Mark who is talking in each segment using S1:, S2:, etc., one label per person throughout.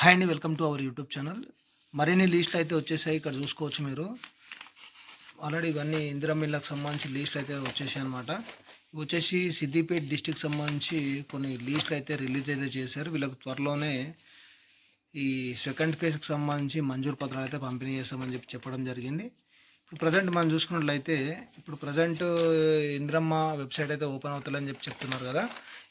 S1: Hi అండి welcome to our YouTube channel మరిన్ని లిస్టులు అయితే వచ్చేసాయి ఇక్కడ చూసుకోవచ్చు మీరు. ఆల్రెడీ ఇవన్నీ ఇందిరామిల్లకు సంబంధించి లిస్టులు అయితే వచ్చేసాయి అనమాట ఇవి వచ్చేసి సిద్దిపేట డిస్టిక్ సంబంధించి కొన్ని లిస్టులు అయితే రిలీజ్ అయితే చేశారు. వీళ్ళకి త్వరలోనే ఈ సెకండ్ ఫేజ్కి సంబంధించి మంజూరు పత్రాలు అయితే పంపిణీ చేస్తామని చెప్పి చెప్పడం జరిగింది. ప్రజెంట్ మనం చూసుకున్నట్లయితే ఇప్పుడు ప్రజెంట్ ఇంద్రమ్మ వెబ్సైట్ అయితే ఓపెన్ అవుతుందని చెప్పి చెప్తున్నారు కదా.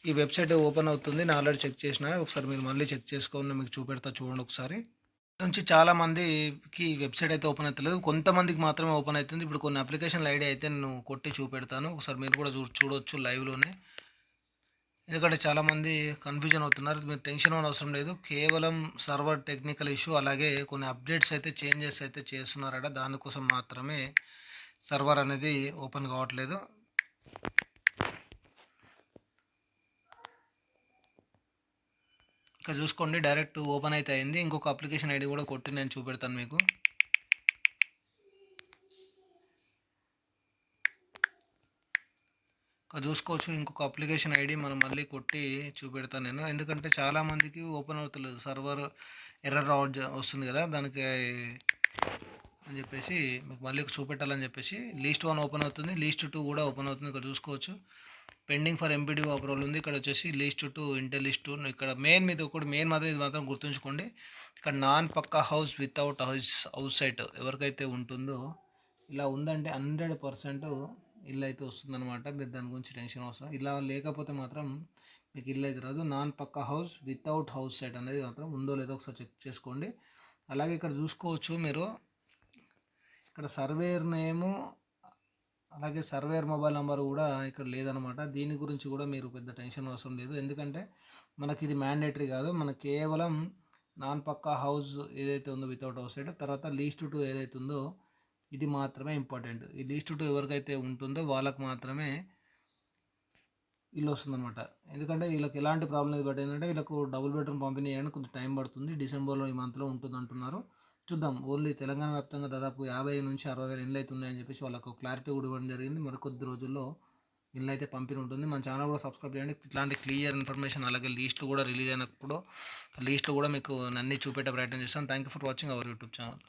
S1: ఈ వెబ్సైట్ ఓపెన్ అవుతుంది. నేను ఆల్రెడీ చెక్ చేసిన. ఒకసారి మీరు మళ్ళీ చెక్ చేసుకొని మీకు చూపెడతా చూడండి ఒకసారి. నుంచి చాలా మందికి వెబ్సైట్ అయితే ఓపెన్ అవుతలేదు. కొంతమందికి మాత్రమే ఓపెన్ అవుతుంది. ఇప్పుడు కొన్ని అప్లికేషన్ల ఐడి అయితే నేను కొట్టి చూపెడతాను. ఒకసారి మీరు కూడా చూ చూడొచ్చు లైవ్లోనే. ఎందుకంటే చాలామంది కన్ఫ్యూజన్ అవుతున్నారు. మీరు టెన్షన్ అవ్వడం అవసరం లేదు. కేవలం సర్వర్ టెక్నికల్ ఇష్యూ అలాగే కొన్ని అప్డేట్స్ అయితే చేంజెస్ అయితే చేస్తున్నారట. దానికోసం మాత్రమే సర్వర్ అనేది ఓపెన్ కావట్లేదు. ఇక్కడ చూసుకోండి డైరెక్ట్ ఓపెన్ అయితే అయింది. ఇంకొక అప్లికేషన్ ఐడి కూడా కొట్టి నేను చూపెడతాను మీకు. చూసుకోవచ్చు. ఇంకొక అప్లికేషన్ ఐడి మనం మళ్ళీ కొట్టి చూపెడతాను నేను. ఎందుకంటే చాలామందికి ఓపెన్ అవుతలేదు. సర్వర్ ఎర్రర్ వస్తుంది కదా దానికి అని చెప్పేసి మీకు మళ్ళీ చూపెట్టాలని చెప్పేసి లీస్ట్ వన్ ఓపెన్ అవుతుంది. లీస్ట్ టూ కూడా ఓపెన్ అవుతుంది. ఇక్కడ చూసుకోవచ్చు. పెండింగ్ ఫర్ ఎంపీడీ అప్రూవల్ ఉంది. ఇక్కడ వచ్చేసి లీస్ట్ టూ ఇంటర్ లిస్ట్ ఇక్కడ మెయిన్ మీద ఒకటి మెయిన్ మాత్రం ఇది మాత్రం గుర్తుంచుకోండి. ఇక్కడ non pucca house without house house site ఎవరికైతే ఉంటుందో ఇలా ఉందంటే హండ్రెడ్ పర్సెంట్ ఇల్లు అయితే వస్తుందన్నమాట. మీరు దాని గురించి టెన్షన్ అవసరం. ఇలా లేకపోతే మాత్రం మీకు ఇల్లు అయితే రాదు. నాన్ పక్క హౌస్ వితౌట్ హౌస్ సైట్ అనేది మాత్రం ఉందో లేదో ఒకసారి చెక్ చేసుకోండి. అలాగే ఇక్కడ చూసుకోవచ్చు మీరు. ఇక్కడ సర్వేర్ నేము అలాగే సర్వేర్ మొబైల్ నెంబర్ కూడా ఇక్కడ లేదనమాట దీని గురించి కూడా మీరు పెద్ద టెన్షన్ అవసరం లేదు. ఎందుకంటే మనకి ఇది మ్యాండేటరీ కాదు. మన కేవలం నాన్ పక్కా హౌస్ ఏదైతే ఉందో వితౌట్ హౌస్ సైడ్ తర్వాత లీస్ట్ టు ఏదైతే ఉందో ఇది మాత్రమే ఇంపార్టెంట్. ఈ లీస్ట్ టు ఎవరికైతే ఉంటుందో వాళ్ళకి మాత్రమే ఇల్లు వస్తుందన్నమాట. ఎందుకంటే వీళ్ళకి ఎలాంటి ప్రాబ్లం లేదు. బట్ ఏంటంటే వీళ్ళకు డబుల్ బెడ్రూమ్ పంపిణీ చేయడానికి కొంచెం టైం పడుతుంది. డిసెంబర్లో ఈ మంత్లో ఉంటుంది అంటున్నారు చూద్దాం. ఓన్లీ తెలంగాణ వ్యాప్తంగా దాదాపు యాభై నుంచి అరవై వేల ఇండ్లు అవుతున్నాయని చెప్పేసి వాళ్ళకు క్లారిటీ కూడా ఇవ్వడం జరిగింది. మరికొద్ది రోజుల్లో ఇండ్లు అయితే పంపిణీ ఉంటుంది. మన ఛానల్ కూడా సబ్స్క్రైబ్ చేయండి. ఇట్లాంటి క్లియర్ ఇన్ఫర్మేషన్ అలాగే లీస్ట్లు కూడా రిలీజ్ అయినప్పుడు లీస్ట్లు కూడా మీకు అన్నీ చూపెట్టే ప్రయత్నం చేస్తాను. Thank you for watching our YouTube channel.